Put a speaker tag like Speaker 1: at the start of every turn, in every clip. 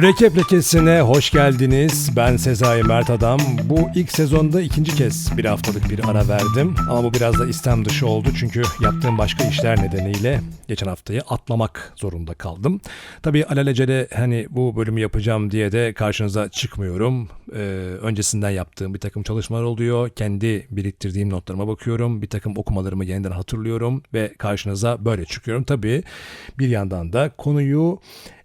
Speaker 1: Mürekkep Lekesi'ne hoş geldiniz. Ben Sezai Mert Adam. Bu ilk sezonda ikinci kez bir haftalık bir ara verdim. Ama bu biraz da istem dışı oldu çünkü yaptığım başka işler nedeniyle geçen haftayı atlamak zorunda kaldım. Tabii alelacele hani bu bölümü yapacağım diye de karşınıza çıkmıyorum. Ee, öncesinden yaptığım bir takım çalışmalar oluyor. Kendi biriktirdiğim notlarıma bakıyorum. Bir takım okumalarımı yeniden hatırlıyorum ve karşınıza böyle çıkıyorum. Tabii bir yandan da konuyu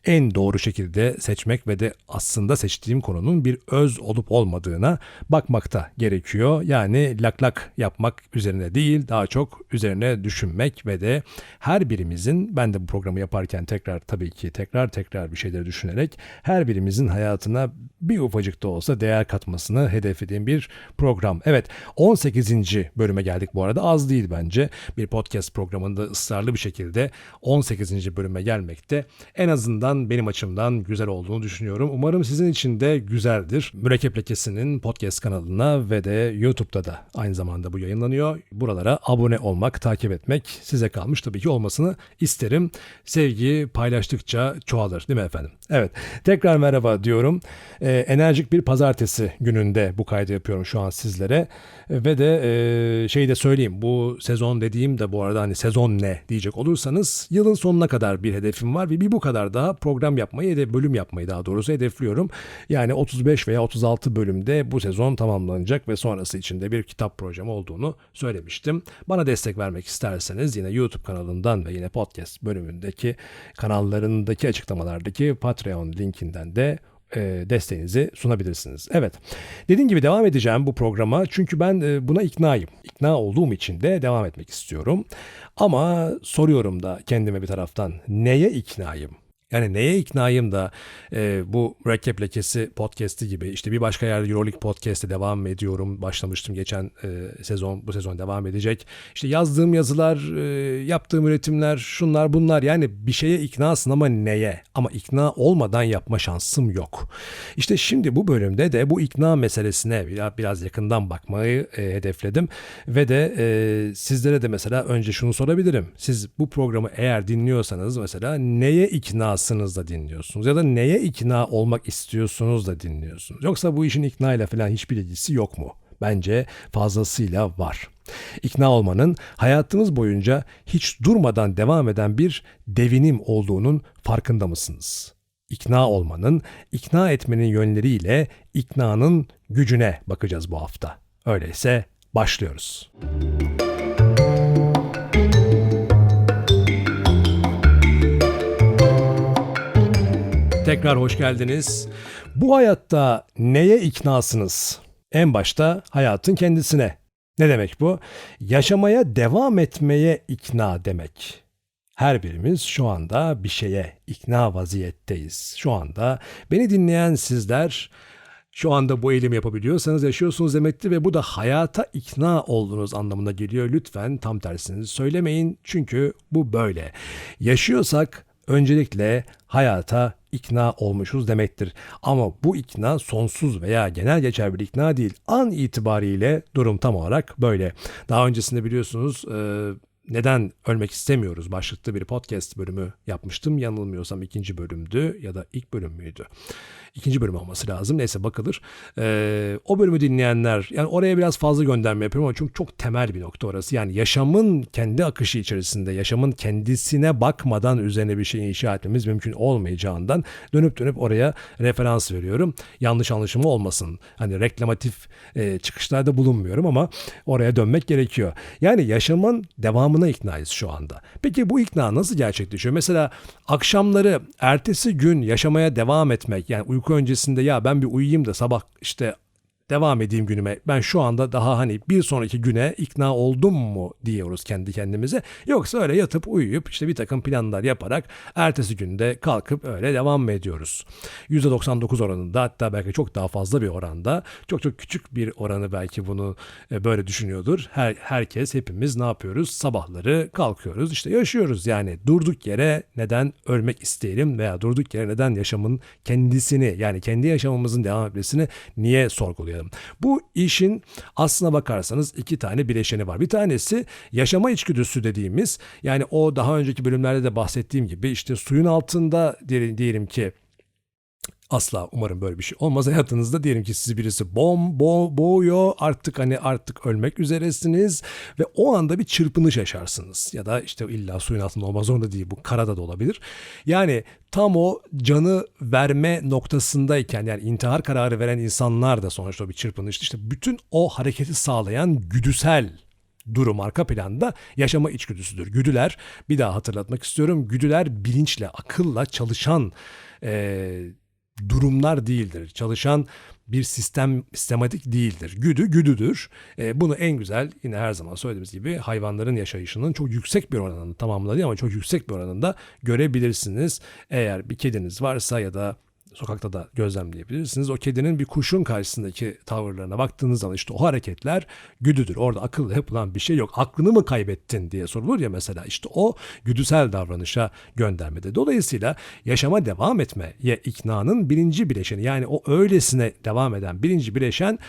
Speaker 1: en doğru şekilde seçmek ve de aslında seçtiğim konunun bir öz olup olmadığına bakmakta gerekiyor. Yani lak lak yapmak üzerine değil daha çok üzerine düşünmek ve de her birimizin ben de bu programı yaparken tekrar tabii ki tekrar tekrar bir şeyleri düşünerek her birimizin hayatına bir ufacık da olsa değer katmasını hedeflediğim bir program. Evet 18. bölüme geldik bu arada az değil bence. Bir podcast programında ısrarlı bir şekilde 18. bölüme gelmekte en azından benim açımdan güzel olduğunu düşünüyorum. Umarım sizin için de güzeldir. Mürekkep Lekesi'nin podcast kanalına ve de YouTube'da da aynı zamanda bu yayınlanıyor. Buralara abone olmak, takip etmek size kalmış tabii ki olmasını isterim. Sevgi paylaştıkça çoğalır değil mi efendim? Evet tekrar merhaba diyorum. Ee, enerjik bir pazartesi gününde bu kaydı yapıyorum şu an sizlere. Ve de e, şeyi de söyleyeyim bu sezon dediğim de bu arada hani sezon ne diyecek olursanız yılın sonuna kadar bir hedefim var ve bir bu kadar daha program yapmayı ya bölüm yapmayı daha doğrusu hedefliyorum. Yani 35 veya 36 bölümde bu sezon tamamlanacak ve sonrası içinde bir kitap projem olduğunu söylemiştim. Bana destek vermek isterseniz yine YouTube kanalından ve yine podcast bölümündeki kanallarındaki açıklamalardaki Patreon linkinden de e, desteğinizi sunabilirsiniz. Evet. Dediğim gibi devam edeceğim bu programa çünkü ben e, buna iknayım. İkna olduğum için de devam etmek istiyorum. Ama soruyorum da kendime bir taraftan neye iknayım? Yani neye iknayım da e, bu Mürekkep Lekesi podcast'i gibi işte bir başka yerde Euroleague podcast'e devam ediyorum. Başlamıştım geçen e, sezon bu sezon devam edecek. İşte yazdığım yazılar, e, yaptığım üretimler, şunlar bunlar yani bir şeye iknasın ama neye? Ama ikna olmadan yapma şansım yok. İşte şimdi bu bölümde de bu ikna meselesine biraz, biraz yakından bakmayı e, hedefledim. Ve de e, sizlere de mesela önce şunu sorabilirim. Siz bu programı eğer dinliyorsanız mesela neye ikna iknasınız da dinliyorsunuz ya da neye ikna olmak istiyorsunuz da dinliyorsunuz. Yoksa bu işin ikna ile falan hiçbir ilgisi yok mu? Bence fazlasıyla var. İkna olmanın hayatınız boyunca hiç durmadan devam eden bir devinim olduğunun farkında mısınız? İkna olmanın, ikna etmenin yönleriyle iknanın gücüne bakacağız bu hafta. Öyleyse başlıyoruz. Müzik Tekrar hoş geldiniz. Bu hayatta neye iknasınız? En başta hayatın kendisine. Ne demek bu? Yaşamaya devam etmeye ikna demek. Her birimiz şu anda bir şeye ikna vaziyetteyiz. Şu anda beni dinleyen sizler şu anda bu eylemi yapabiliyorsanız yaşıyorsunuz demektir ve bu da hayata ikna olduğunuz anlamına geliyor. Lütfen tam tersini söylemeyin çünkü bu böyle. Yaşıyorsak öncelikle hayata ikna olmuşuz demektir. Ama bu ikna sonsuz veya genel geçer bir ikna değil. An itibariyle durum tam olarak böyle. Daha öncesinde biliyorsunuz neden ölmek istemiyoruz başlıklı bir podcast bölümü yapmıştım. Yanılmıyorsam ikinci bölümdü ya da ilk bölüm müydü? ikinci bölüm olması lazım. Neyse bakılır. Ee, o bölümü dinleyenler yani oraya biraz fazla gönderme yapıyorum ama çünkü çok temel bir nokta orası. Yani yaşamın kendi akışı içerisinde yaşamın kendisine bakmadan üzerine bir şey inşa etmemiz mümkün olmayacağından dönüp dönüp oraya referans veriyorum. Yanlış anlaşılma olmasın. Hani reklamatif e, çıkışlarda bulunmuyorum ama oraya dönmek gerekiyor. Yani yaşamın devamına iknayız şu anda. Peki bu ikna nasıl gerçekleşiyor? Mesela akşamları ertesi gün yaşamaya devam etmek yani uyku öncesinde ya ben bir uyuyayım da sabah işte devam edeyim günüme. Ben şu anda daha hani bir sonraki güne ikna oldum mu diyoruz kendi kendimize. Yoksa öyle yatıp uyuyup işte bir takım planlar yaparak ertesi günde kalkıp öyle devam mı ediyoruz? %99 oranında hatta belki çok daha fazla bir oranda çok çok küçük bir oranı belki bunu e, böyle düşünüyordur. Her, herkes hepimiz ne yapıyoruz? Sabahları kalkıyoruz işte yaşıyoruz yani durduk yere neden ölmek isteyelim veya durduk yere neden yaşamın kendisini yani kendi yaşamımızın devam etmesini niye sorguluyoruz? Başlayalım. Bu işin aslına bakarsanız iki tane bileşeni var. Bir tanesi yaşama içgüdüsü dediğimiz yani o daha önceki bölümlerde de bahsettiğim gibi işte suyun altında diyelim ki Asla umarım böyle bir şey olmaz hayatınızda. Diyelim ki sizi birisi bom bo boğuyor. Artık hani artık ölmek üzeresiniz ve o anda bir çırpınış yaşarsınız. Ya da işte illa suyun altında olmaz zorunda değil. Bu karada da olabilir. Yani tam o canı verme noktasındayken yani intihar kararı veren insanlar da sonuçta o bir çırpınış. İşte bütün o hareketi sağlayan güdüsel durum arka planda yaşama içgüdüsüdür. Güdüler bir daha hatırlatmak istiyorum. Güdüler bilinçle, akılla çalışan eee durumlar değildir. Çalışan bir sistem sistematik değildir. Güdü güdüdür. E, bunu en güzel yine her zaman söylediğimiz gibi hayvanların yaşayışının çok yüksek bir oranında tamamladığı ama çok yüksek bir oranında görebilirsiniz. Eğer bir kediniz varsa ya da sokakta da gözlemleyebilirsiniz. O kedinin bir kuşun karşısındaki tavırlarına baktığınız zaman işte o hareketler güdüdür. Orada akıllı yapılan bir şey yok. Aklını mı kaybettin diye sorulur ya mesela işte o güdüsel davranışa göndermede. Dolayısıyla yaşama devam etmeye iknanın birinci bileşeni yani o öylesine devam eden birinci bileşen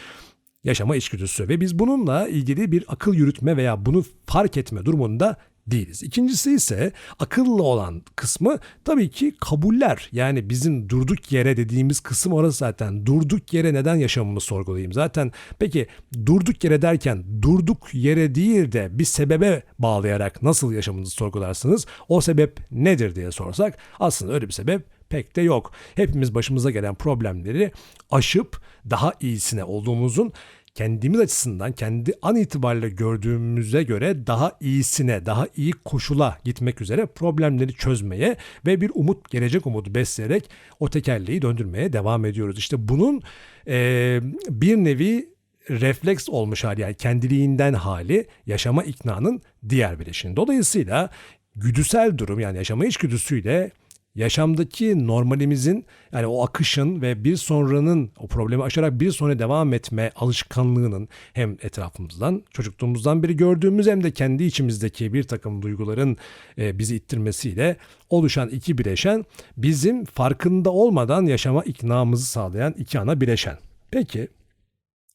Speaker 1: yaşama içgüdüsü ve biz bununla ilgili bir akıl yürütme veya bunu fark etme durumunda değiliz. İkincisi ise akıllı olan kısmı tabii ki kabuller. Yani bizim durduk yere dediğimiz kısım orası zaten. Durduk yere neden yaşamımı sorgulayayım? Zaten peki durduk yere derken durduk yere değil de bir sebebe bağlayarak nasıl yaşamınızı sorgularsınız? O sebep nedir diye sorsak aslında öyle bir sebep pek de yok. Hepimiz başımıza gelen problemleri aşıp daha iyisine olduğumuzun kendimiz açısından kendi an itibariyle gördüğümüze göre daha iyisine, daha iyi koşula gitmek üzere problemleri çözmeye ve bir umut, gelecek umudu besleyerek o tekerleği döndürmeye devam ediyoruz. İşte bunun e, bir nevi refleks olmuş hali yani kendiliğinden hali yaşama iknanın diğer bileşini. Dolayısıyla güdüsel durum yani yaşama içgüdüsüyle yaşamdaki normalimizin yani o akışın ve bir sonranın o problemi aşarak bir sonra devam etme alışkanlığının hem etrafımızdan çocukluğumuzdan beri gördüğümüz hem de kendi içimizdeki bir takım duyguların e, bizi ittirmesiyle oluşan iki bileşen bizim farkında olmadan yaşama iknamızı sağlayan iki ana bileşen. Peki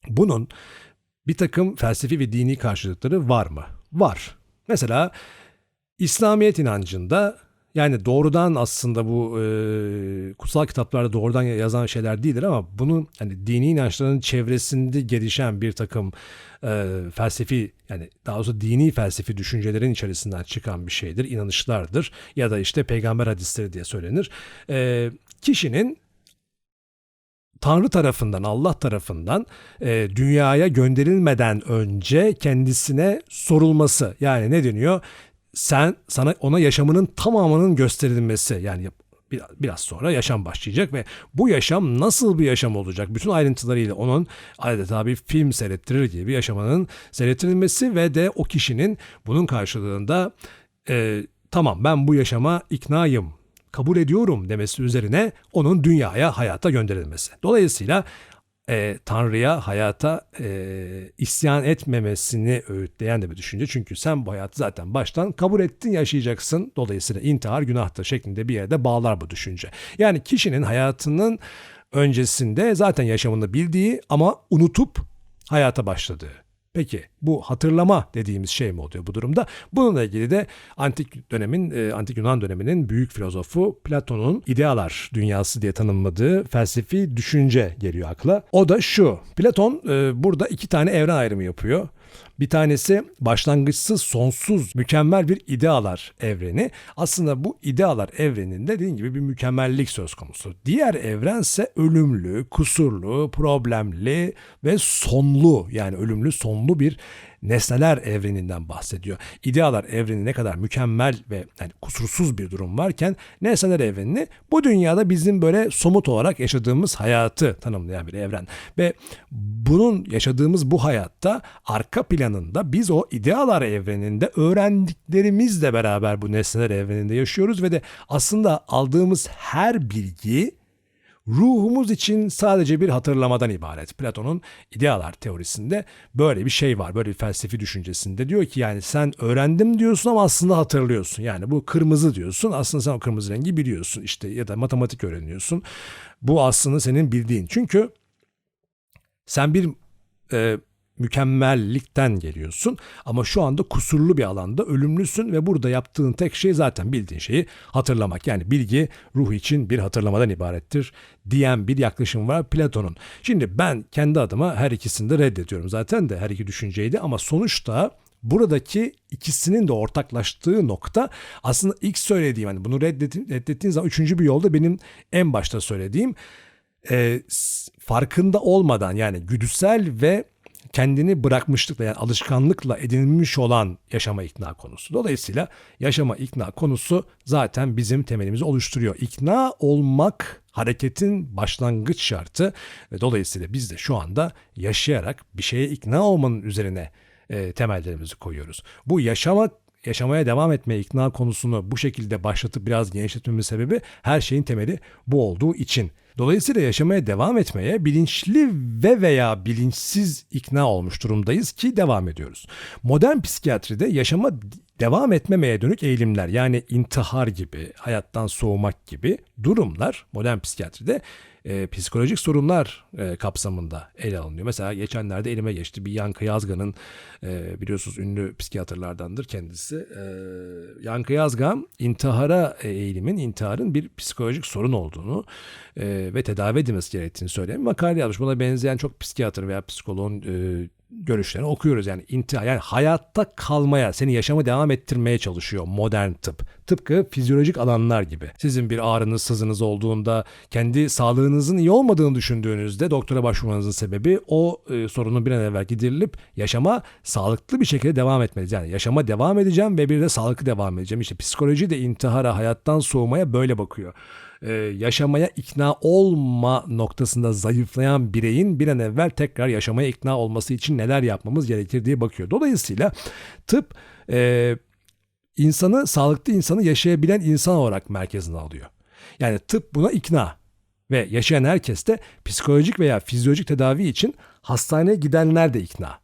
Speaker 1: bunun bir takım felsefi ve dini karşılıkları var mı? Var. Mesela İslamiyet inancında yani doğrudan aslında bu e, kutsal kitaplarda doğrudan yazan şeyler değildir ama bunun hani dini inançların çevresinde gelişen bir takım e, felsefi yani daha doğrusu dini felsefi düşüncelerin içerisinden çıkan bir şeydir, inanışlardır ya da işte peygamber hadisleri diye söylenir. E, kişinin Tanrı tarafından, Allah tarafından e, dünyaya gönderilmeden önce kendisine sorulması. Yani ne deniyor? Sen sana ona yaşamının tamamının gösterilmesi yani biraz sonra yaşam başlayacak ve bu yaşam nasıl bir yaşam olacak? Bütün ayrıntılarıyla onun adeta bir film seyrettirir gibi yaşamanın seyrettirilmesi ve de o kişinin bunun karşılığında e, tamam ben bu yaşama iknayım kabul ediyorum demesi üzerine onun dünyaya hayata gönderilmesi. Dolayısıyla e, Tanrı'ya, hayata e, isyan etmemesini öğütleyen de bir düşünce. Çünkü sen bu hayatı zaten baştan kabul ettin, yaşayacaksın. Dolayısıyla intihar günahtır şeklinde bir yerde bağlar bu düşünce. Yani kişinin hayatının öncesinde zaten yaşamını bildiği ama unutup hayata başladığı. Peki bu hatırlama dediğimiz şey mi oluyor bu durumda? Bununla ilgili de antik dönemin, e, antik Yunan döneminin büyük filozofu Platon'un idealar dünyası diye tanımladığı felsefi düşünce geliyor akla. O da şu. Platon e, burada iki tane evren ayrımı yapıyor. Bir tanesi başlangıçsız, sonsuz, mükemmel bir idealar evreni. Aslında bu idealar evreninde dediğim gibi bir mükemmellik söz konusu. Diğer evrense ölümlü, kusurlu, problemli ve sonlu yani ölümlü, sonlu bir nesneler evreninden bahsediyor. İdealar evreni ne kadar mükemmel ve yani kusursuz bir durum varken nesneler evrenini bu dünyada bizim böyle somut olarak yaşadığımız hayatı tanımlayan bir evren. Ve bunun yaşadığımız bu hayatta arka planında biz o idealar evreninde öğrendiklerimizle beraber bu nesneler evreninde yaşıyoruz ve de aslında aldığımız her bilgi ruhumuz için sadece bir hatırlamadan ibaret. Platon'un idealar teorisinde böyle bir şey var. Böyle bir felsefi düşüncesinde diyor ki yani sen öğrendim diyorsun ama aslında hatırlıyorsun. Yani bu kırmızı diyorsun aslında sen o kırmızı rengi biliyorsun işte ya da matematik öğreniyorsun. Bu aslında senin bildiğin. Çünkü sen bir e, mükemmellikten geliyorsun ama şu anda kusurlu bir alanda ölümlüsün ve burada yaptığın tek şey zaten bildiğin şeyi hatırlamak. Yani bilgi ruh için bir hatırlamadan ibarettir diyen bir yaklaşım var Platon'un. Şimdi ben kendi adıma her ikisini de reddediyorum zaten de her iki düşünceydi ama sonuçta buradaki ikisinin de ortaklaştığı nokta aslında ilk söylediğim hani bunu reddettiğin, zaman üçüncü bir yolda benim en başta söylediğim e, farkında olmadan yani güdüsel ve kendini bırakmışlıkla yani alışkanlıkla edinilmiş olan yaşama ikna konusu. Dolayısıyla yaşama ikna konusu zaten bizim temelimizi oluşturuyor. İkna olmak hareketin başlangıç şartı ve dolayısıyla biz de şu anda yaşayarak bir şeye ikna olmanın üzerine e, temellerimizi koyuyoruz. Bu yaşamak yaşamaya devam etmeye ikna konusunu bu şekilde başlatıp biraz genişletmemin sebebi her şeyin temeli bu olduğu için. Dolayısıyla yaşamaya devam etmeye bilinçli ve veya bilinçsiz ikna olmuş durumdayız ki devam ediyoruz. Modern psikiyatride yaşama devam etmemeye dönük eğilimler yani intihar gibi, hayattan soğumak gibi durumlar modern psikiyatride e, psikolojik sorunlar e, kapsamında ele alınıyor. Mesela geçenlerde elime geçti bir Yankı Yazgan'ın e, biliyorsunuz ünlü psikiyatrlardandır kendisi. E, Yankı Yazgan intihara eğilimin, intiharın bir psikolojik sorun olduğunu e, ve tedavi edilmesi gerektiğini söyleyen bir makale yazmış. Buna benzeyen çok psikiyatr veya psikoloğun e, görüşlerini okuyoruz. Yani intihar yani hayatta kalmaya, seni yaşama devam ettirmeye çalışıyor modern tıp. Tıpkı fizyolojik alanlar gibi. Sizin bir ağrınız, sızınız olduğunda kendi sağlığınızın iyi olmadığını düşündüğünüzde doktora başvurmanızın sebebi o e, sorunun bir an evvel giderilip yaşama sağlıklı bir şekilde devam etmeniz. Yani yaşama devam edeceğim ve bir de sağlıklı devam edeceğim. İşte psikoloji de intihara, hayattan soğumaya böyle bakıyor e, yaşamaya ikna olma noktasında zayıflayan bireyin bir an evvel tekrar yaşamaya ikna olması için neler yapmamız gerekir diye bakıyor. Dolayısıyla tıp e, insanı sağlıklı insanı yaşayabilen insan olarak merkezine alıyor. Yani tıp buna ikna ve yaşayan herkes de psikolojik veya fizyolojik tedavi için hastaneye gidenler de ikna.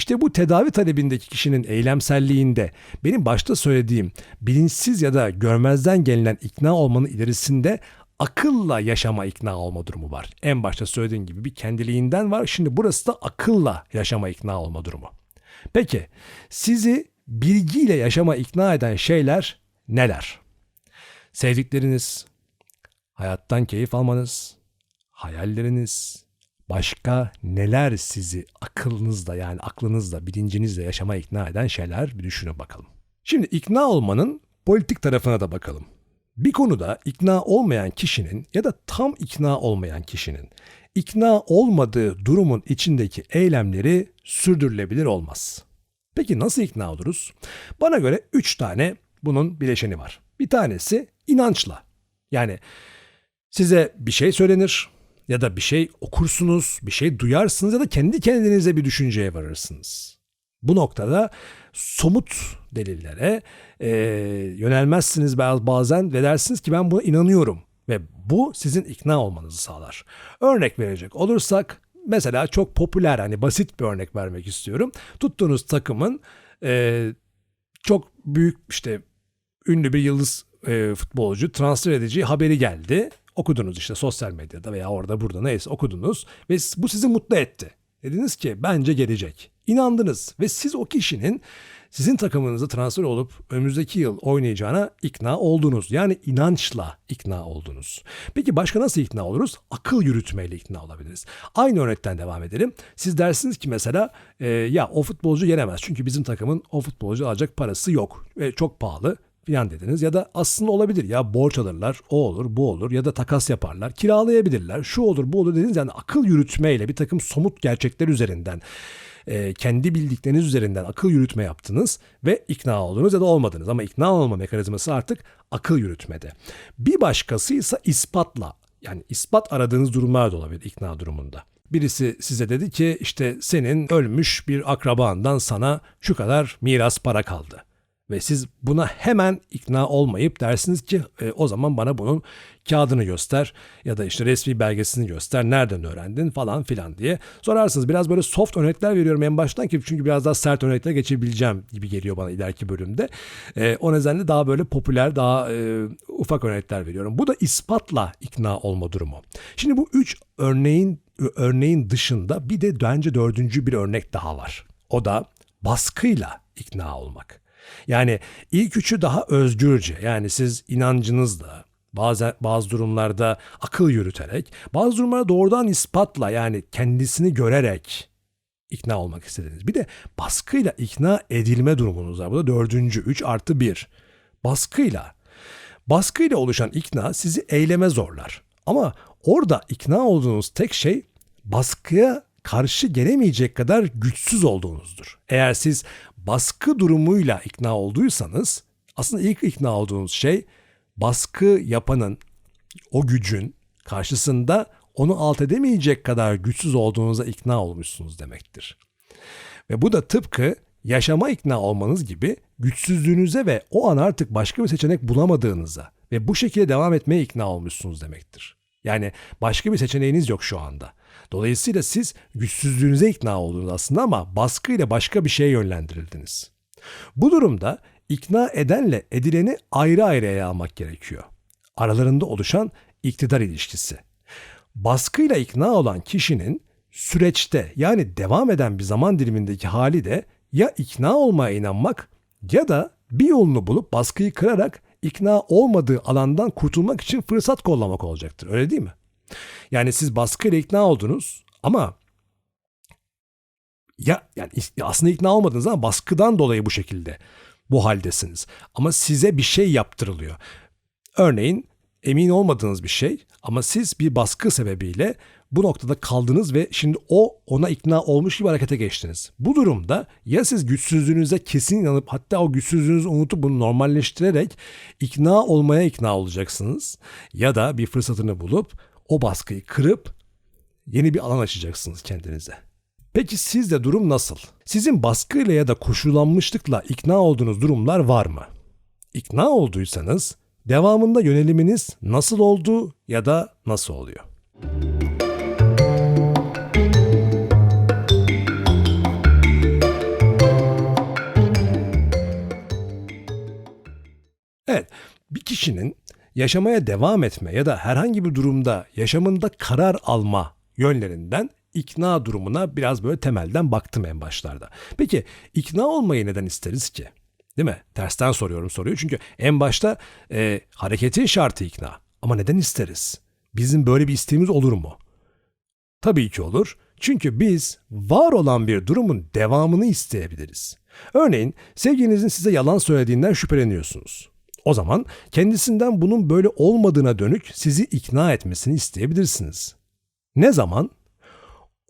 Speaker 1: İşte bu tedavi talebindeki kişinin eylemselliğinde benim başta söylediğim bilinçsiz ya da görmezden gelinen ikna olmanın ilerisinde akılla yaşama ikna olma durumu var. En başta söylediğim gibi bir kendiliğinden var. Şimdi burası da akılla yaşama ikna olma durumu. Peki sizi bilgiyle yaşama ikna eden şeyler neler? Sevdikleriniz, hayattan keyif almanız, hayalleriniz, başka neler sizi akılınızda yani aklınızda, bilincinizle yaşama ikna eden şeyler bir düşünün bakalım. Şimdi ikna olmanın politik tarafına da bakalım. Bir konuda ikna olmayan kişinin ya da tam ikna olmayan kişinin ikna olmadığı durumun içindeki eylemleri sürdürülebilir olmaz. Peki nasıl ikna oluruz? Bana göre üç tane bunun bileşeni var. Bir tanesi inançla. Yani size bir şey söylenir, ya da bir şey okursunuz, bir şey duyarsınız ya da kendi kendinize bir düşünceye varırsınız. Bu noktada somut delillere e, yönelmezsiniz bazen ve dersiniz ki ben buna inanıyorum ve bu sizin ikna olmanızı sağlar. Örnek verecek olursak mesela çok popüler hani basit bir örnek vermek istiyorum. Tuttuğunuz takımın e, çok büyük işte ünlü bir yıldız e, futbolcu transfer edeceği haberi geldi okudunuz işte sosyal medyada veya orada burada neyse okudunuz ve bu sizi mutlu etti. Dediniz ki bence gelecek. İnandınız ve siz o kişinin sizin takımınıza transfer olup önümüzdeki yıl oynayacağına ikna oldunuz. Yani inançla ikna oldunuz. Peki başka nasıl ikna oluruz? Akıl yürütmeyle ikna olabiliriz. Aynı örnekten devam edelim. Siz dersiniz ki mesela e, ya o futbolcu yenemez. Çünkü bizim takımın o futbolcu alacak parası yok. ve çok pahalı filan dediniz ya da aslında olabilir ya borç alırlar o olur bu olur ya da takas yaparlar kiralayabilirler şu olur bu olur dediniz yani akıl yürütmeyle bir takım somut gerçekler üzerinden e, kendi bildikleriniz üzerinden akıl yürütme yaptınız ve ikna oldunuz ya da olmadınız ama ikna olma mekanizması artık akıl yürütmede. Bir başkası ise ispatla yani ispat aradığınız durumlar da olabilir ikna durumunda. Birisi size dedi ki işte senin ölmüş bir akrabandan sana şu kadar miras para kaldı. Ve siz buna hemen ikna olmayıp dersiniz ki e, o zaman bana bunun kağıdını göster ya da işte resmi belgesini göster, nereden öğrendin falan filan diye sorarsınız. Biraz böyle soft örnekler veriyorum en baştan ki çünkü biraz daha sert örnekler geçebileceğim gibi geliyor bana ileriki bölümde. E, o nedenle daha böyle popüler, daha e, ufak örnekler veriyorum. Bu da ispatla ikna olma durumu. Şimdi bu üç örneğin örneğin dışında bir de bence dördüncü bir örnek daha var. O da baskıyla ikna olmak. Yani ilk üçü daha özgürce yani siz inancınızla bazen bazı durumlarda akıl yürüterek bazı durumlarda doğrudan ispatla yani kendisini görerek ikna olmak istediniz. Bir de baskıyla ikna edilme durumunuz var. Bu da dördüncü, üç artı bir. Baskıyla. Baskıyla oluşan ikna sizi eyleme zorlar. Ama orada ikna olduğunuz tek şey baskıya karşı gelemeyecek kadar güçsüz olduğunuzdur. Eğer siz baskı durumuyla ikna olduysanız aslında ilk ikna olduğunuz şey baskı yapanın o gücün karşısında onu alt edemeyecek kadar güçsüz olduğunuza ikna olmuşsunuz demektir. Ve bu da tıpkı yaşama ikna olmanız gibi güçsüzlüğünüze ve o an artık başka bir seçenek bulamadığınıza ve bu şekilde devam etmeye ikna olmuşsunuz demektir. Yani başka bir seçeneğiniz yok şu anda. Dolayısıyla siz güçsüzlüğünüze ikna oldunuz aslında ama baskıyla başka bir şeye yönlendirildiniz. Bu durumda ikna edenle edileni ayrı ayrı ele almak gerekiyor. Aralarında oluşan iktidar ilişkisi. Baskıyla ikna olan kişinin süreçte yani devam eden bir zaman dilimindeki hali de ya ikna olmaya inanmak ya da bir yolunu bulup baskıyı kırarak ikna olmadığı alandan kurtulmak için fırsat kollamak olacaktır. Öyle değil mi? Yani siz baskıyla ikna oldunuz ama ya yani aslında ikna olmadınız ama baskıdan dolayı bu şekilde bu haldesiniz. Ama size bir şey yaptırılıyor. Örneğin emin olmadığınız bir şey ama siz bir baskı sebebiyle bu noktada kaldınız ve şimdi o ona ikna olmuş gibi harekete geçtiniz. Bu durumda ya siz güçsüzlüğünüze kesin inanıp hatta o güçsüzlüğünüzü unutup bunu normalleştirerek ikna olmaya ikna olacaksınız ya da bir fırsatını bulup o baskıyı kırıp yeni bir alan açacaksınız kendinize. Peki sizde durum nasıl? Sizin baskıyla ya da koşullanmışlıkla ikna olduğunuz durumlar var mı? İkna olduysanız devamında yöneliminiz nasıl oldu ya da nasıl oluyor? Evet, bir kişinin yaşamaya devam etme ya da herhangi bir durumda yaşamında karar alma yönlerinden ikna durumuna biraz böyle temelden baktım en başlarda. Peki ikna olmayı neden isteriz ki? Değil mi? Tersten soruyorum soruyu. Çünkü en başta e, hareketin şartı ikna. Ama neden isteriz? Bizim böyle bir isteğimiz olur mu? Tabii ki olur. Çünkü biz var olan bir durumun devamını isteyebiliriz. Örneğin sevgilinizin size yalan söylediğinden şüpheleniyorsunuz. O zaman kendisinden bunun böyle olmadığına dönük sizi ikna etmesini isteyebilirsiniz. Ne zaman?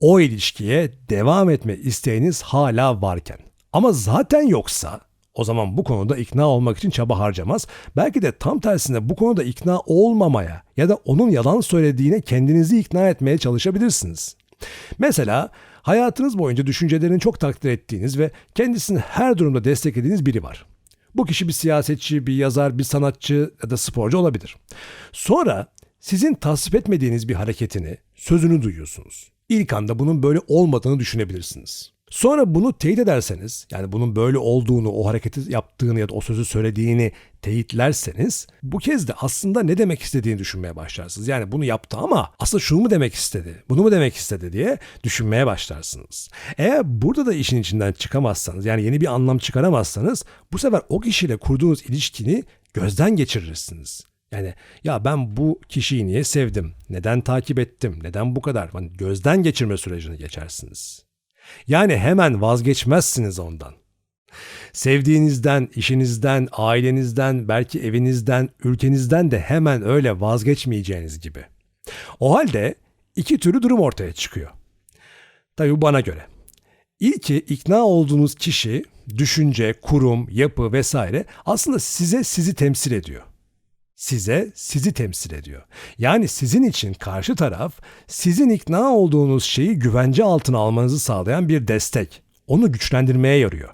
Speaker 1: O ilişkiye devam etme isteğiniz hala varken. Ama zaten yoksa o zaman bu konuda ikna olmak için çaba harcamaz. Belki de tam tersine bu konuda ikna olmamaya ya da onun yalan söylediğine kendinizi ikna etmeye çalışabilirsiniz. Mesela hayatınız boyunca düşüncelerini çok takdir ettiğiniz ve kendisini her durumda desteklediğiniz biri var. Bu kişi bir siyasetçi, bir yazar, bir sanatçı ya da sporcu olabilir. Sonra sizin tasvip etmediğiniz bir hareketini, sözünü duyuyorsunuz. İlk anda bunun böyle olmadığını düşünebilirsiniz. Sonra bunu teyit ederseniz, yani bunun böyle olduğunu, o hareketi yaptığını ya da o sözü söylediğini teyitlerseniz, bu kez de aslında ne demek istediğini düşünmeye başlarsınız. Yani bunu yaptı ama aslında şunu mu demek istedi, bunu mu demek istedi diye düşünmeye başlarsınız. Eğer burada da işin içinden çıkamazsanız, yani yeni bir anlam çıkaramazsanız, bu sefer o kişiyle kurduğunuz ilişkini gözden geçirirsiniz. Yani ya ben bu kişiyi niye sevdim? Neden takip ettim? Neden bu kadar? Yani gözden geçirme sürecini geçersiniz. Yani hemen vazgeçmezsiniz ondan. Sevdiğinizden, işinizden, ailenizden, belki evinizden, ülkenizden de hemen öyle vazgeçmeyeceğiniz gibi. O halde iki türlü durum ortaya çıkıyor. Tabii bana göre. İlki ikna olduğunuz kişi, düşünce, kurum, yapı vesaire aslında size sizi temsil ediyor size sizi temsil ediyor. Yani sizin için karşı taraf sizin ikna olduğunuz şeyi güvence altına almanızı sağlayan bir destek. Onu güçlendirmeye yarıyor.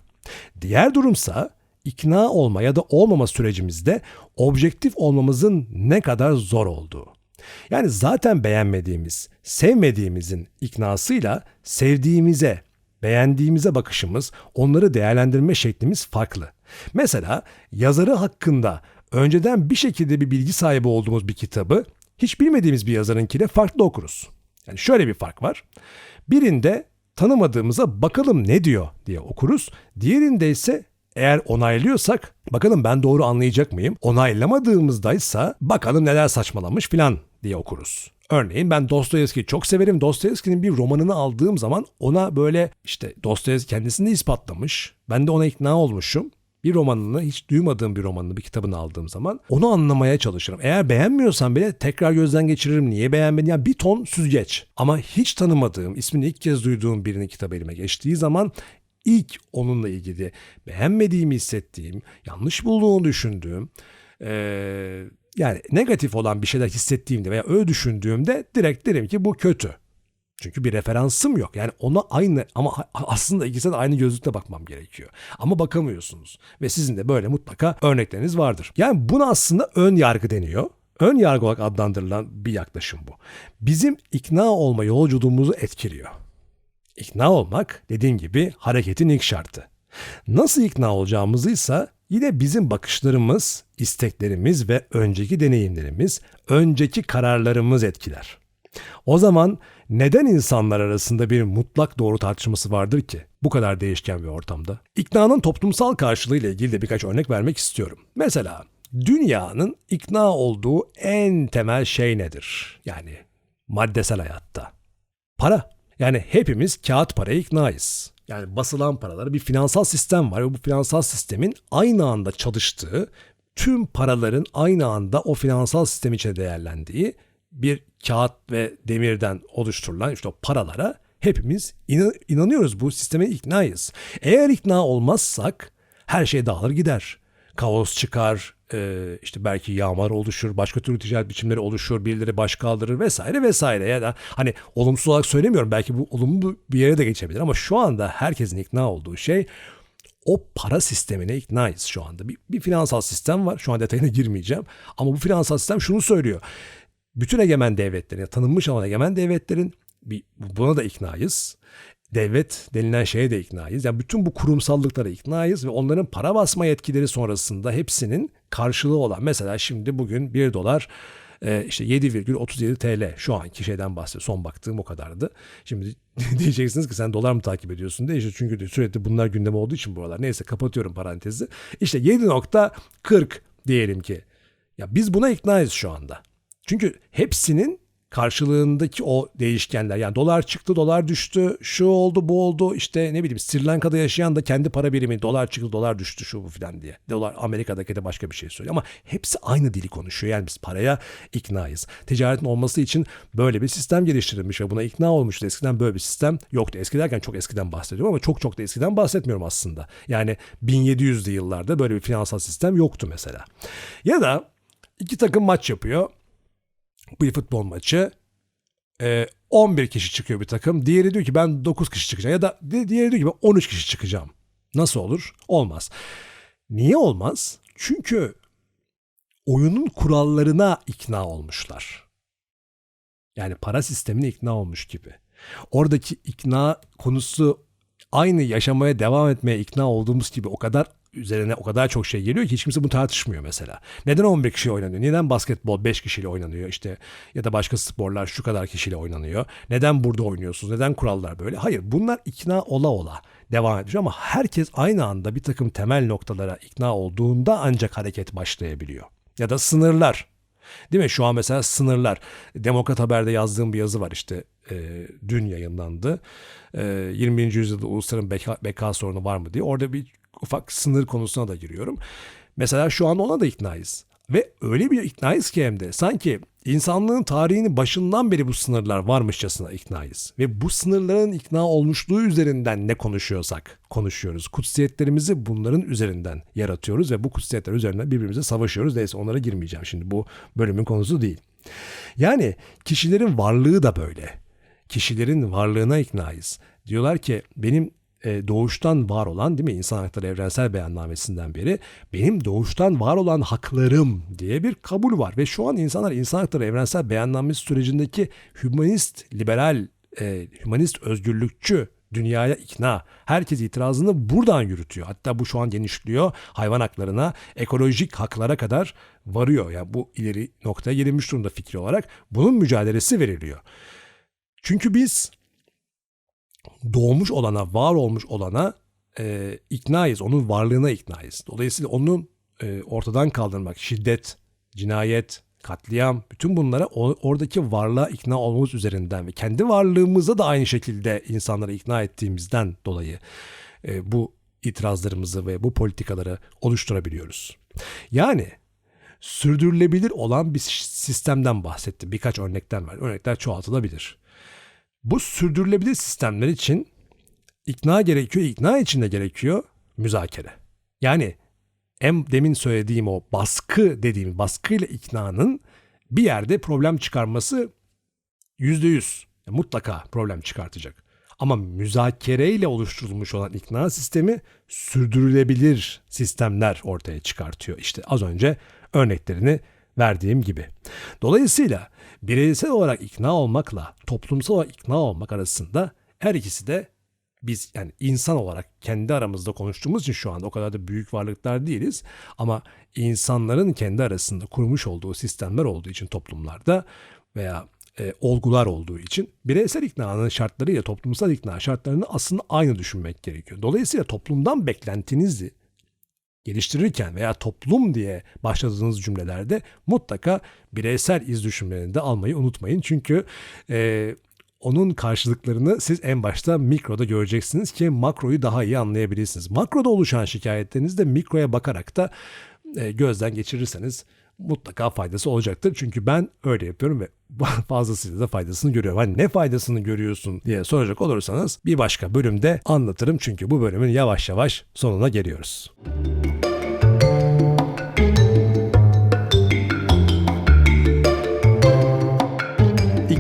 Speaker 1: Diğer durumsa ikna olma ya da olmama sürecimizde objektif olmamızın ne kadar zor olduğu. Yani zaten beğenmediğimiz, sevmediğimizin iknasıyla sevdiğimize, beğendiğimize bakışımız, onları değerlendirme şeklimiz farklı. Mesela yazarı hakkında önceden bir şekilde bir bilgi sahibi olduğumuz bir kitabı hiç bilmediğimiz bir yazarınkiyle farklı okuruz. Yani şöyle bir fark var. Birinde tanımadığımıza bakalım ne diyor diye okuruz. Diğerinde ise eğer onaylıyorsak bakalım ben doğru anlayacak mıyım? Onaylamadığımızdaysa bakalım neler saçmalamış filan diye okuruz. Örneğin ben Dostoyevski'yi çok severim. Dostoyevski'nin bir romanını aldığım zaman ona böyle işte Dostoyevski kendisini ispatlamış. Ben de ona ikna olmuşum. Bir romanını hiç duymadığım bir romanını bir kitabını aldığım zaman onu anlamaya çalışırım. Eğer beğenmiyorsam bile tekrar gözden geçiririm. Niye beğenmedin? Yani bir ton süzgeç. Ama hiç tanımadığım, ismini ilk kez duyduğum birinin kitabı elime geçtiği zaman ilk onunla ilgili beğenmediğimi hissettiğim, yanlış bulduğunu düşündüğüm, ee, yani negatif olan bir şeyler hissettiğimde veya öyle düşündüğümde direkt derim ki bu kötü. Çünkü bir referansım yok. Yani ona aynı ama aslında ikisine de aynı gözlükle bakmam gerekiyor. Ama bakamıyorsunuz. Ve sizin de böyle mutlaka örnekleriniz vardır. Yani buna aslında ön yargı deniyor. Ön yargı olarak adlandırılan bir yaklaşım bu. Bizim ikna olma yolculuğumuzu etkiliyor. İkna olmak dediğim gibi hareketin ilk şartı. Nasıl ikna olacağımızı ise yine bizim bakışlarımız, isteklerimiz ve önceki deneyimlerimiz, önceki kararlarımız etkiler. O zaman neden insanlar arasında bir mutlak doğru tartışması vardır ki bu kadar değişken bir ortamda? İknanın toplumsal karşılığı ile ilgili de birkaç örnek vermek istiyorum. Mesela dünyanın ikna olduğu en temel şey nedir? Yani maddesel hayatta. Para. Yani hepimiz kağıt paraya iknayız. Yani basılan paralar bir finansal sistem var ve bu finansal sistemin aynı anda çalıştığı, tüm paraların aynı anda o finansal sistem içinde değerlendiği bir kağıt ve demirden oluşturulan işte o paralara hepimiz inanıyoruz. Bu sisteme iknayız. Eğer ikna olmazsak her şey dağılır gider. Kaos çıkar, e, işte belki yağmur oluşur, başka türlü ticaret biçimleri oluşur, birileri baş kaldırır vesaire vesaire. Ya da hani olumsuz olarak söylemiyorum belki bu olumlu bir yere de geçebilir ama şu anda herkesin ikna olduğu şey o para sistemine iknayız şu anda. Bir, bir finansal sistem var. Şu an detayına girmeyeceğim. Ama bu finansal sistem şunu söylüyor. Bütün egemen devletlerin, yani tanınmış olan egemen devletlerin buna da iknayız devlet denilen şeye de iknayız. Yani bütün bu kurumsallıklara iknayız ve onların para basma yetkileri sonrasında hepsinin karşılığı olan mesela şimdi bugün 1 dolar e, işte 7,37 TL şu anki şeyden bahsediyor. Son baktığım o kadardı. Şimdi diyeceksiniz ki sen dolar mı takip ediyorsun diye işte çünkü sürekli bunlar gündem olduğu için buralar. Neyse kapatıyorum parantezi. İşte 7.40 diyelim ki. Ya biz buna iknayız şu anda. Çünkü hepsinin karşılığındaki o değişkenler yani dolar çıktı dolar düştü şu oldu bu oldu işte ne bileyim Sri Lanka'da yaşayan da kendi para birimi dolar çıktı dolar düştü şu bu filan diye. Dolar Amerika'daki de başka bir şey söylüyor ama hepsi aynı dili konuşuyor yani biz paraya iknayız. Ticaretin olması için böyle bir sistem geliştirilmiş ve buna ikna olmuştu. Eskiden böyle bir sistem yoktu. Eski derken çok eskiden bahsediyorum ama çok çok da eskiden bahsetmiyorum aslında. Yani 1700'lü yıllarda böyle bir finansal sistem yoktu mesela. Ya da iki takım maç yapıyor bir futbol maçı. E, 11 kişi çıkıyor bir takım. Diğeri diyor ki ben 9 kişi çıkacağım. Ya da diğeri diyor ki ben 13 kişi çıkacağım. Nasıl olur? Olmaz. Niye olmaz? Çünkü oyunun kurallarına ikna olmuşlar. Yani para sistemine ikna olmuş gibi. Oradaki ikna konusu aynı yaşamaya devam etmeye ikna olduğumuz gibi o kadar üzerine o kadar çok şey geliyor ki hiç kimse bunu tartışmıyor mesela. Neden 11 kişi oynanıyor? Neden basketbol 5 kişiyle oynanıyor işte ya da başka sporlar şu kadar kişiyle oynanıyor? Neden burada oynuyorsunuz? Neden kurallar böyle? Hayır bunlar ikna ola ola devam ediyor ama herkes aynı anda bir takım temel noktalara ikna olduğunda ancak hareket başlayabiliyor. Ya da sınırlar. Değil mi? Şu an mesela sınırlar. Demokrat Haber'de yazdığım bir yazı var işte e, dün yayınlandı. E, 20. yüzyılda ulusların beka, beka sorunu var mı diye. Orada bir ufak sınır konusuna da giriyorum. Mesela şu an ona da iknayız. Ve öyle bir iknayız ki hem de sanki insanlığın tarihinin başından beri bu sınırlar varmışçasına iknayız. Ve bu sınırların ikna olmuşluğu üzerinden ne konuşuyorsak konuşuyoruz. Kutsiyetlerimizi bunların üzerinden yaratıyoruz ve bu kutsiyetler üzerinden birbirimize savaşıyoruz. Neyse onlara girmeyeceğim şimdi bu bölümün konusu değil. Yani kişilerin varlığı da böyle. Kişilerin varlığına iknayız. Diyorlar ki benim doğuştan var olan değil mi insan hakları evrensel beyannamesinden beri benim doğuştan var olan haklarım diye bir kabul var ve şu an insanlar insan hakları evrensel beyannamesi sürecindeki hümanist liberal e, hümanist özgürlükçü dünyaya ikna. Herkes itirazını buradan yürütüyor. Hatta bu şu an genişliyor. Hayvan haklarına, ekolojik haklara kadar varıyor. Yani bu ileri noktaya gelinmiş durumda fikri olarak. Bunun mücadelesi veriliyor. Çünkü biz doğmuş olana, var olmuş olana e, iknayız. Onun varlığına iknayız. Dolayısıyla onun e, ortadan kaldırmak, şiddet, cinayet, katliam, bütün bunlara oradaki varlığa ikna olmamız üzerinden ve kendi varlığımıza da aynı şekilde insanları ikna ettiğimizden dolayı e, bu itirazlarımızı ve bu politikaları oluşturabiliyoruz. Yani sürdürülebilir olan bir sistemden bahsettim. Birkaç örnekten var. Örnekler çoğaltılabilir. Bu sürdürülebilir sistemler için ikna gerekiyor, ikna için de gerekiyor müzakere. Yani em demin söylediğim o baskı dediğim baskıyla iknanın bir yerde problem çıkarması yüzde yüz mutlaka problem çıkartacak. Ama müzakereyle oluşturulmuş olan ikna sistemi sürdürülebilir sistemler ortaya çıkartıyor. İşte az önce örneklerini verdiğim gibi. Dolayısıyla bireysel olarak ikna olmakla toplumsal olarak ikna olmak arasında her ikisi de biz yani insan olarak kendi aramızda konuştuğumuz için şu anda o kadar da büyük varlıklar değiliz. Ama insanların kendi arasında kurmuş olduğu sistemler olduğu için toplumlarda veya e, olgular olduğu için bireysel iknanın şartları ile toplumsal ikna şartlarını aslında aynı düşünmek gerekiyor. Dolayısıyla toplumdan beklentinizi geliştirirken veya toplum diye başladığınız cümlelerde mutlaka bireysel iz düşümlerini de almayı unutmayın. Çünkü e, onun karşılıklarını siz en başta mikroda göreceksiniz ki makroyu daha iyi anlayabilirsiniz. Makroda oluşan şikayetlerinizi de mikroya bakarak da e, gözden geçirirseniz mutlaka faydası olacaktır. Çünkü ben öyle yapıyorum ve fazlasıyla da faydasını görüyorum. Hani ne faydasını görüyorsun diye soracak olursanız bir başka bölümde anlatırım. Çünkü bu bölümün yavaş yavaş sonuna geliyoruz.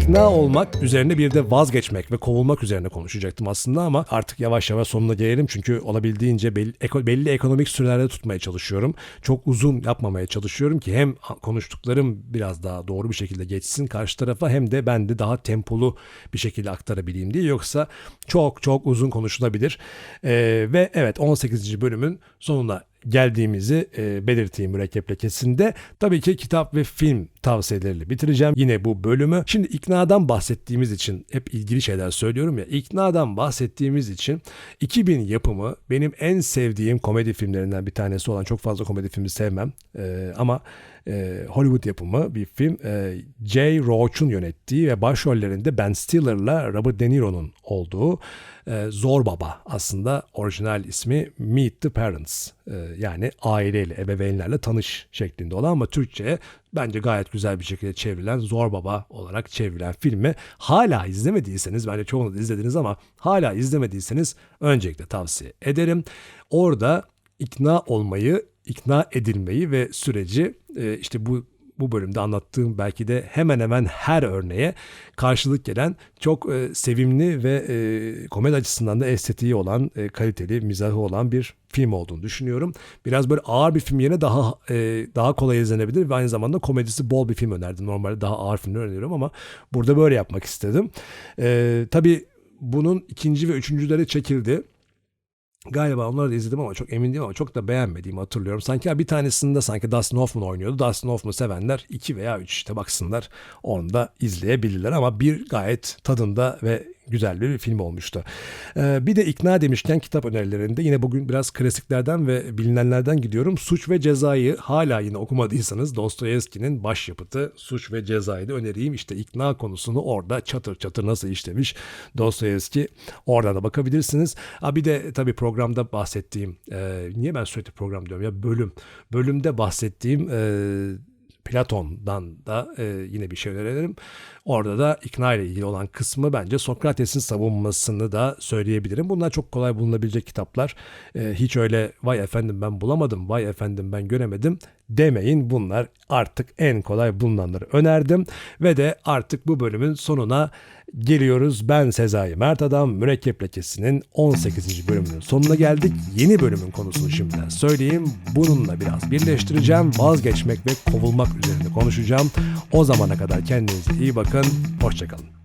Speaker 1: İkna olmak üzerine bir de vazgeçmek ve kovulmak üzerine konuşacaktım aslında ama artık yavaş yavaş sonuna gelelim çünkü olabildiğince belli, belli ekonomik sürelerde tutmaya çalışıyorum. Çok uzun yapmamaya çalışıyorum ki hem konuştuklarım biraz daha doğru bir şekilde geçsin karşı tarafa hem de ben de daha tempolu bir şekilde aktarabileyim diye yoksa çok çok uzun konuşulabilir. Ee, ve evet 18. bölümün sonuna geldiğimizi e, belirteyim mürekkep lekesinde. Tabii ki kitap ve film tavsiyeleriyle bitireceğim yine bu bölümü. Şimdi iknadan bahsettiğimiz için hep ilgili şeyler söylüyorum ya. İknadan bahsettiğimiz için 2000 yapımı benim en sevdiğim komedi filmlerinden bir tanesi olan çok fazla komedi filmi sevmem. E, ama e, Hollywood yapımı bir film. E, Jay Roach'un yönettiği ve başrollerinde Ben Stiller'la Robert De Niro'nun olduğu e, Zor Baba aslında orijinal ismi Meet the Parents e, yani aileyle, ebeveynlerle tanış şeklinde olan ama Türkçe'ye bence gayet güzel bir şekilde çevrilen Zor Baba olarak çevrilen filmi hala izlemediyseniz bence çoğunu da izlediniz ama hala izlemediyseniz öncelikle tavsiye ederim. Orada ikna olmayı, ikna edilmeyi ve süreci e, işte bu bu bölümde anlattığım belki de hemen hemen her örneğe karşılık gelen çok e, sevimli ve e, komedi açısından da estetiği olan, e, kaliteli, mizahı olan bir film olduğunu düşünüyorum. Biraz böyle ağır bir film yerine daha daha kolay izlenebilir ve aynı zamanda komedisi bol bir film önerdim. Normalde daha ağır filmler öneriyorum ama burada böyle yapmak istedim. E, tabii bunun ikinci ve üçüncüleri çekildi. Galiba onları da izledim ama çok emin değilim ama çok da beğenmediğimi hatırlıyorum. Sanki bir tanesinde sanki Dustin Hoffman oynuyordu. Dustin Hoffman sevenler 2 veya 3 işte baksınlar. Onu da izleyebilirler ama bir gayet tadında ve güzel bir film olmuştu. Ee, bir de ikna demişken kitap önerilerinde yine bugün biraz klasiklerden ve bilinenlerden gidiyorum. Suç ve Ceza'yı hala yine okumadıysanız Dostoyevski'nin başyapıtı Suç ve Ceza'yı da önereyim. İşte ikna konusunu orada çatır çatır nasıl işlemiş Dostoyevski. Oradan da bakabilirsiniz. Ha bir de tabii programda bahsettiğim, e, niye ben sürekli program diyorum ya bölüm. Bölümde bahsettiğim e, Platon'dan da e, yine bir şey önerelim. Orada da ikna ile ilgili olan kısmı bence Sokrates'in savunmasını da söyleyebilirim. Bunlar çok kolay bulunabilecek kitaplar. E, hiç öyle vay efendim ben bulamadım, vay efendim ben göremedim demeyin. Bunlar artık en kolay bulunanları önerdim. Ve de artık bu bölümün sonuna geliyoruz. Ben Sezai Mert Adam Mürekkep Lekesi'nin 18. bölümünün sonuna geldik. Yeni bölümün konusunu şimdiden söyleyeyim. Bununla biraz birleştireceğim. Vazgeçmek ve kovulmak üzerinde konuşacağım. O zamana kadar kendinize iyi bakın. Hoşçakalın.